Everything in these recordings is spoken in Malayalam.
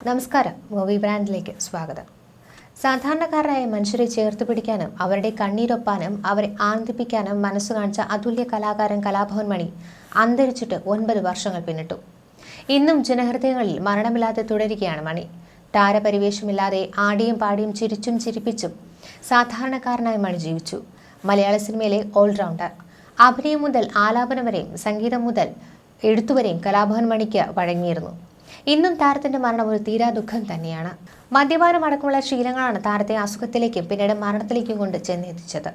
നമസ്കാരം. മൂവി ബ്രാൻഡിലേക്ക് സ്വാഗതം. സാധാരണക്കാരായ മനുഷ്യരെ ചേർത്ത് പിടിക്കാനും അവരുടെ കണ്ണീരൊപ്പാനും അവരെ ആനന്ദിപ്പിക്കാനും മനസ്സ് കാണിച്ച അതുല്യ കലാകാരൻ കലാഭവൻ മണി അന്തരിച്ചിട്ട് ഒൻപത് വർഷങ്ങൾ പിന്നിട്ടു. ഇന്നും ജനഹൃദയങ്ങളിൽ മരണമില്ലാതെ തുടരുകയാണ് മണി. താരപരിവേഷമില്ലാതെ ആടിയും പാടിയും ചിരിച്ചും ചിരിപ്പിച്ചും സാധാരണക്കാരനായി മണി ജീവിച്ചു. മലയാള സിനിമയിലെ ഓൾറൗണ്ടർ. അഭിനയം മുതൽ ആലാപനം വരെയും സംഗീതം മുതൽ എഴുത്തുവരെയും കലാഭവൻ മണിക്ക് വഴങ്ങിയിരുന്നു. ഇന്നും താരത്തിന്റെ മരണം ഒരു തീരാ ദുഃഖം തന്നെയാണ്. മദ്യപാനം അടക്കമുള്ള ശീലങ്ങളാണ് താരത്തെ അസുഖത്തിലേക്കും പിന്നീട് മരണത്തിലേക്കും കൊണ്ട് ചെന്നെത്തിച്ചത്.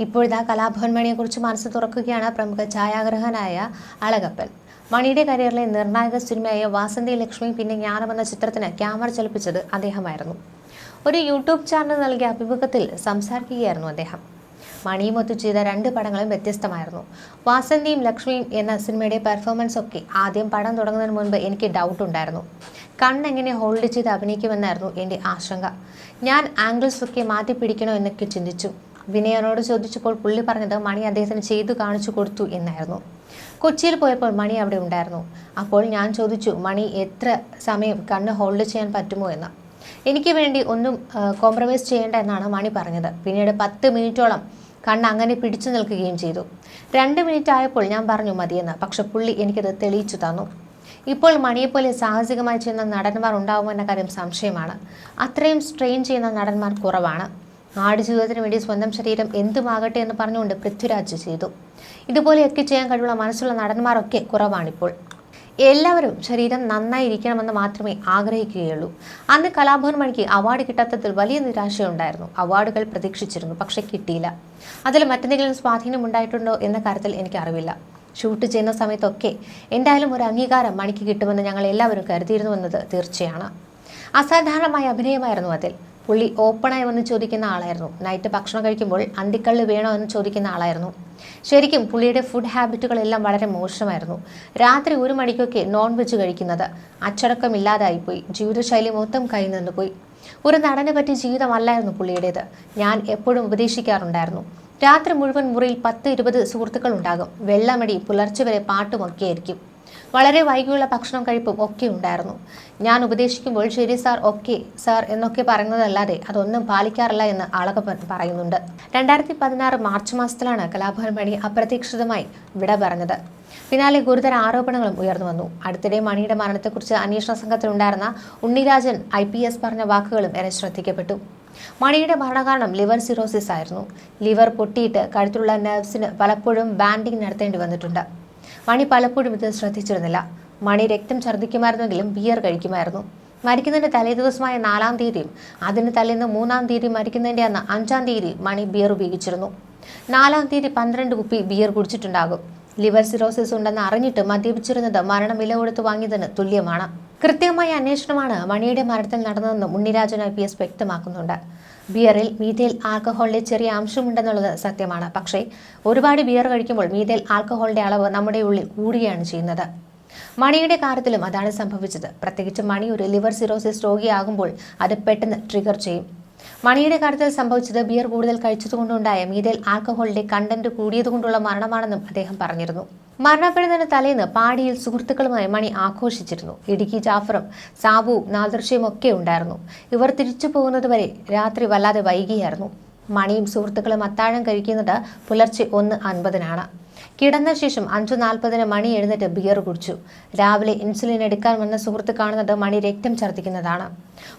ഇപ്പോഴിതാ കലാഭവൻ മണിയെക്കുറിച്ച് മനസ്സ് തുറക്കുകയാണ് പ്രമുഖ ഛായാഗ്രഹനായ അളകപ്പൻ. മണിയുടെ കരിയറിലെ നിർണായക സിനിമയായ വാസന്തി ലക്ഷ്മി പിന്നെ ജ്ഞാനം എന്ന ചിത്രത്തിന് ക്യാമറ ചലിപ്പിച്ചത് അദ്ദേഹമായിരുന്നു. ഒരു യൂട്യൂബ് ചാനൽ നൽകിയ അഭിമുഖത്തിൽ സംസാരിക്കുകയായിരുന്നു അദ്ദേഹം. മണിയുമൊത്ത് ചെയ്ത രണ്ട് പടങ്ങളും വ്യത്യസ്തമായിരുന്നു. വാസന്തിയും ലക്ഷ്മിയും എന്ന സിനിമയുടെ പെർഫോമൻസ് ഒക്കെ ആദ്യം പടം തുടങ്ങുന്നതിന് മുൻപ് എനിക്ക് ഡൗട്ട് ഉണ്ടായിരുന്നു. കണ്ണെങ്ങനെ ഹോൾഡ് ചെയ്ത് അഭിനയിക്കുമെന്നായിരുന്നു എന്റെ ആശങ്ക. ഞാൻ ആംഗിൾസ് ഒക്കെ മാറ്റി പിടിക്കണോ എന്നൊക്കെ ചിന്തിച്ചു. വിനയനോട് ചോദിച്ചപ്പോൾ പുള്ളി പറഞ്ഞത് മണി അദ്ദേഹത്തിന് ചെയ്തു കാണിച്ചു കൊടുത്തു എന്നായിരുന്നു. കൊച്ചിയിൽ പോയപ്പോൾ മണി അവിടെ ഉണ്ടായിരുന്നു. അപ്പോൾ ഞാൻ ചോദിച്ചു മണി എത്ര സമയം കണ്ണ് ഹോൾഡ് ചെയ്യാൻ പറ്റുമോ എന്ന്? എനിക്ക് വേണ്ടി ഒന്നും കോംപ്രമൈസ് ചെയ്യേണ്ട എന്നാണ് മണി പറഞ്ഞത്. പിന്നീട് പത്ത് മിനിറ്റോളം കണ്ണ് അങ്ങനെ പിടിച്ചു നിൽക്കുകയും ചെയ്തു. രണ്ട് മിനിറ്റ് ആയപ്പോൾ ഞാൻ പറഞ്ഞു മതിയെന്ന്. പക്ഷെ പുള്ളി എനിക്കത് തെളിയിച്ചു തന്നു. ഇപ്പോൾ മണിയെപ്പോലെ സാഹസികമായി ചെയ്യുന്ന നടന്മാർ ഉണ്ടാവുമോ എന്ന കാര്യം സംശയമാണ്. അത്രയും സ്ട്രെയിൻ ചെയ്യുന്ന നടന്മാർ കുറവാണ്. ആടുജീവിതത്തിന് വേണ്ടി സ്വന്തം ശരീരം എന്തുമാകട്ടെ എന്ന് പറഞ്ഞുകൊണ്ട് പൃഥ്വിരാജ് ചെയ്തു. ഇതുപോലെയൊക്കെ ചെയ്യാൻ കഴിവുള്ള മനസ്സുള്ള നടന്മാരൊക്കെ കുറവാണിപ്പോൾ. എല്ലാവരും ശരീരം നന്നായിരിക്കണമെന്ന് മാത്രമേ ആഗ്രഹിക്കുകയുള്ളൂ. അന്ന് കലാഭവൻ മണിക്ക് അവാർഡ് കിട്ടാത്തതിൽ വലിയ നിരാശയുണ്ടായിരുന്നു. അവാർഡുകൾ പ്രതീക്ഷിച്ചിരുന്നു പക്ഷെ കിട്ടിയില്ല. അതിൽ മറ്റെന്തെങ്കിലും സ്വാധീനം ഉണ്ടായിട്ടുണ്ടോ എന്ന കാര്യത്തിൽ എനിക്ക് അറിവില്ല. ഷൂട്ട് ചെയ്യുന്ന സമയത്തൊക്കെ എന്തായാലും ഒരു അംഗീകാരം മണിക്ക് കിട്ടുമെന്ന് ഞങ്ങൾ എല്ലാവരും കരുതിയിരുന്നു എന്നത് തീർച്ചയാണ്. അസാധാരണമായ അഭിനയമായിരുന്നു അതിൽ. പുള്ളി ഓപ്പണായി വന്ന് ചോദിക്കുന്ന ആളായിരുന്നു. നൈറ്റ് ഭക്ഷണം കഴിക്കുമ്പോൾ അന്തിക്കള്ളി വേണോ എന്ന് ചോദിക്കുന്ന ആളായിരുന്നു. ശരിക്കും പുള്ളിയുടെ ഫുഡ് ഹാബിറ്റുകളെല്ലാം വളരെ മോശമായിരുന്നു. രാത്രി ഒരു മണിക്കൊക്കെ നോൺ വെജ് കഴിക്കുന്നത് അച്ചടക്കമില്ലാതായിപ്പോയി. ജീവിതശൈലി മൊത്തം കൈ നിന്നുപോയി ഒരു നടനെ പറ്റിയ ജീവിതമല്ലായിരുന്നു പുള്ളിയുടേത്. ഞാൻ എപ്പോഴും ഉപദേശിക്കാറുണ്ടായിരുന്നു. രാത്രി മുഴുവൻ മുറിയിൽ പത്ത് ഇരുപത് സുഹൃത്തുക്കൾ ഉണ്ടാകും. വെള്ളമടി പുലർച്ചെ വരെ പാട്ടുമൊക്കെ ആയിരിക്കും വളരെ വൈകിയുള്ള ഭക്ഷണം കഴിപ്പും ഒക്കെ ഉണ്ടായിരുന്നു. ഞാൻ ഉപദേശിക്കുമ്പോൾ ശരി സാർ ഓക്കെ സാർ എന്നൊക്കെ പറയുന്നതല്ലാതെ അതൊന്നും പാലിക്കാറില്ല എന്ന് ആളകപ്പൻ പറയുന്നുണ്ട്. രണ്ടായിരത്തി പതിനാറ് മാർച്ച് മാസത്തിലാണ് കലാഭവൻ മണി അപ്രതീക്ഷിതമായി വിട പറഞ്ഞത്. പിന്നാലെ ഗുരുതര ആരോപണങ്ങളും ഉയർന്നു വന്നു. അടുത്തിടെ മണിയുടെ മരണത്തെക്കുറിച്ച് അന്വേഷണ സംഘത്തിലുണ്ടായിരുന്ന ഉണ്ണിരാജൻ ഐ പി എസ് പറഞ്ഞ വാക്കുകളും ഏറെ ശ്രദ്ധിക്കപ്പെട്ടു. മണിയുടെ മരണകാരണം ലിവർ സിറോസിസ് ആയിരുന്നു. ലിവർ പൊട്ടിയിട്ട് കഴുത്തിലുള്ള നെർവ്സിന് പലപ്പോഴും ബാൻഡിങ് നടത്തേണ്ടി വന്നിട്ടുണ്ട്. മണി പലപ്പോഴും ഇത് ശ്രദ്ധിച്ചിരുന്നില്ല. മണി രക്തം ഛർദ്ദിക്കുമായിരുന്നെങ്കിലും ബിയർ കഴിക്കുമായിരുന്നു. മരിക്കുന്നതിന്റെ തലേദിവസമായ നാലാം തീയതിയും അതിന് തലേന്ന് മൂന്നാം തീയതി മരിക്കുന്നതിന്റെ അന്ന് അഞ്ചാം തീയതി മണി ബിയർ ഉപയോഗിച്ചിരുന്നു. നാലാം തീയതി പന്ത്രണ്ട് കുപ്പി ബിയർ കുടിച്ചിട്ടുണ്ടാകും. ലിവർ സിറോസിസ് ഉണ്ടെന്ന് അറിഞ്ഞിട്ട് മദ്യപിച്ചിരുന്നത് മരണം വില കൊടുത്ത് വാങ്ങിയതിന് തുല്യമാണ്. കൃത്യമായ അന്വേഷണമാണ് മണിയുടെ മരണത്തിൽ നടന്നതെന്ന് ഉണ്ണിരാജൻ ഐ പി എസ് വ്യക്തമാക്കുന്നുണ്ട്. ബിയറിൽ മീഥേൽ ആൽക്കഹോളിന്റെ ചെറിയ അംശമുണ്ടെന്നുള്ളത് സത്യമാണ്. പക്ഷേ ഒരുപാട് ബിയർ കഴിക്കുമ്പോൾ മീഥേൽ ആൽക്കഹോളിന്റെ അളവ് നമ്മുടെ ഉള്ളിൽ കൂടുകയാണ് ചെയ്യുന്നത്. മണിയുടെ കാര്യത്തിലും അതാണ് സംഭവിച്ചത്. പ്രത്യേകിച്ച് മണി ഒരു ലിവർ സിറോസിസ് രോഗിയാകുമ്പോൾ അത് പെട്ടെന്ന് ട്രിഗർ ചെയ്യും. മണിയുടെ കാര്യത്തിൽ സംഭവിച്ചത് ബിയർ കൂടുതൽ കഴിച്ചതുകൊണ്ടുണ്ടായ മീതൽ ആൽക്കഹോളിന്റെ കണ്ടന്റ് കൂടിയതുകൊണ്ടുള്ള മരണമാണെന്നും അദ്ദേഹം പറഞ്ഞിരുന്നു. മരണപ്പെടുന്നതിന് തലേന്ന് പാടിയിൽ സുഹൃത്തുക്കളുമായി മണി ആഘോഷിച്ചിരുന്നു. ഇടുക്കി ജാഫറും സാബുവും നാദർഷയും ഒക്കെ ഉണ്ടായിരുന്നു. ഇവർ തിരിച്ചു പോകുന്നതുവരെ രാത്രി വല്ലാതെ വൈകിയായിരുന്നു. മണിയും സുഹൃത്തുക്കളും അത്താഴം കഴിക്കുന്നത് പുലർച്ചെ ഒന്ന് അൻപതിനാണ്. കിടന്ന ശേഷം അഞ്ചു നാൽപ്പതിന് മണി എഴുന്നേറ്റ് ബിയർ കുടിച്ചു. രാവിലെ ഇൻസുലിൻ എടുക്കാൻ വന്ന സുഹൃത്ത് കാണുന്നത് മണി രക്തം ഛർദ്ദിക്കുന്നതാണ്.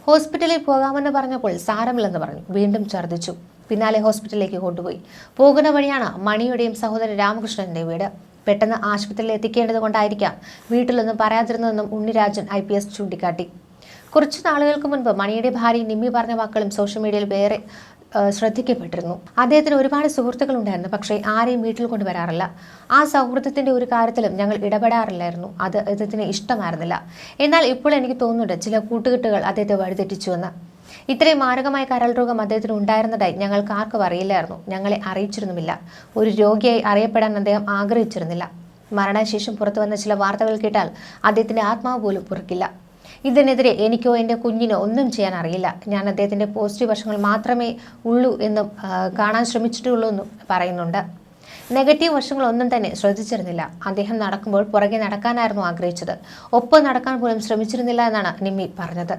ഹോസ്പിറ്റലിൽ പോകാമെന്ന് പറഞ്ഞപ്പോൾ സാരമില്ലെന്ന് പറഞ്ഞു. വീണ്ടും ഛർദ്ദിച്ചു. പിന്നാലെ ഹോസ്പിറ്റലിലേക്ക് കൊണ്ടുപോയി. പോകുന്ന വഴിയാണ് മണിയുടെയും സഹോദരൻ രാമകൃഷ്ണന്റെ വീട്. പെട്ടെന്ന് ആശുപത്രിയിൽ എത്തിക്കേണ്ടത് കൊണ്ടായിരിക്കാം വീട്ടിലൊന്നും പറയാതിരുന്നതെന്നും ഉണ്ണിരാജൻ ഐ പി എസ് ചൂണ്ടിക്കാട്ടി. കുറച്ച് നാളുകൾക്ക് മുൻപ് മണിയുടെ ഭാര്യ നിമ്മി പറഞ്ഞ വാക്കുകളും സോഷ്യൽ മീഡിയയിൽ വേറെ ശ്രദ്ധിക്കപ്പെട്ടിരുന്നു. അദ്ദേഹത്തിന് ഒരുപാട് സുഹൃത്തുക്കൾ ഉണ്ടായിരുന്നു പക്ഷേ ആരെയും വീട്ടിൽ കൊണ്ടുവരാറില്ല. ആ സൗഹൃദത്തിന്റെ ഒരു കാര്യത്തിലും ഞങ്ങൾ ഇടപെടാറില്ലായിരുന്നു. അത് അദ്ദേഹത്തിന് ഇഷ്ടമായിരുന്നില്ല. എന്നാൽ ഇപ്പോൾ എനിക്ക് തോന്നുന്നുണ്ട് ചില കൂട്ടുകെട്ടുകൾ അദ്ദേഹത്തെ വഴിതെറ്റിച്ചുവെന്ന്. ഇത്രയും മാരകമായ കരൾ രോഗം അദ്ദേഹത്തിന് ഉണ്ടായിരുന്നതായി ഞങ്ങൾക്ക് ആർക്കും അറിയില്ലായിരുന്നു. ഞങ്ങളെ അറിയിച്ചിരുന്നുമില്ല. ഒരു രോഗിയായി അറിയപ്പെടാൻ അദ്ദേഹം ആഗ്രഹിച്ചിരുന്നില്ല. മരണശേഷം പുറത്തു വന്ന ചില വാർത്തകൾ കേട്ടാൽ അദ്ദേഹത്തിന്റെ ആത്മാവ് പോലും പുറക്കില്ല. ഇതിനെതിരെ എനിക്കോ എന്റെ കുഞ്ഞിനോ ഒന്നും ചെയ്യാൻ അറിയില്ല. ഞാൻ അദ്ദേഹത്തിന്റെ പോസിറ്റീവ് വശങ്ങൾ മാത്രമേ ഉള്ളൂ എന്നും കാണാൻ ശ്രമിച്ചിട്ടുള്ളൂ എന്നും പറയുന്നുണ്ട്. നെഗറ്റീവ് വശങ്ങളൊന്നും തന്നെ ശ്രദ്ധിച്ചിരുന്നില്ല. അദ്ദേഹം നടക്കുമ്പോൾ പുറകെ നടക്കാനായിരുന്നു ആഗ്രഹിച്ചത്. ഒപ്പം നടക്കാൻ പോലും ശ്രമിച്ചിരുന്നില്ല എന്നാണ് നിമ്മി പറഞ്ഞത്.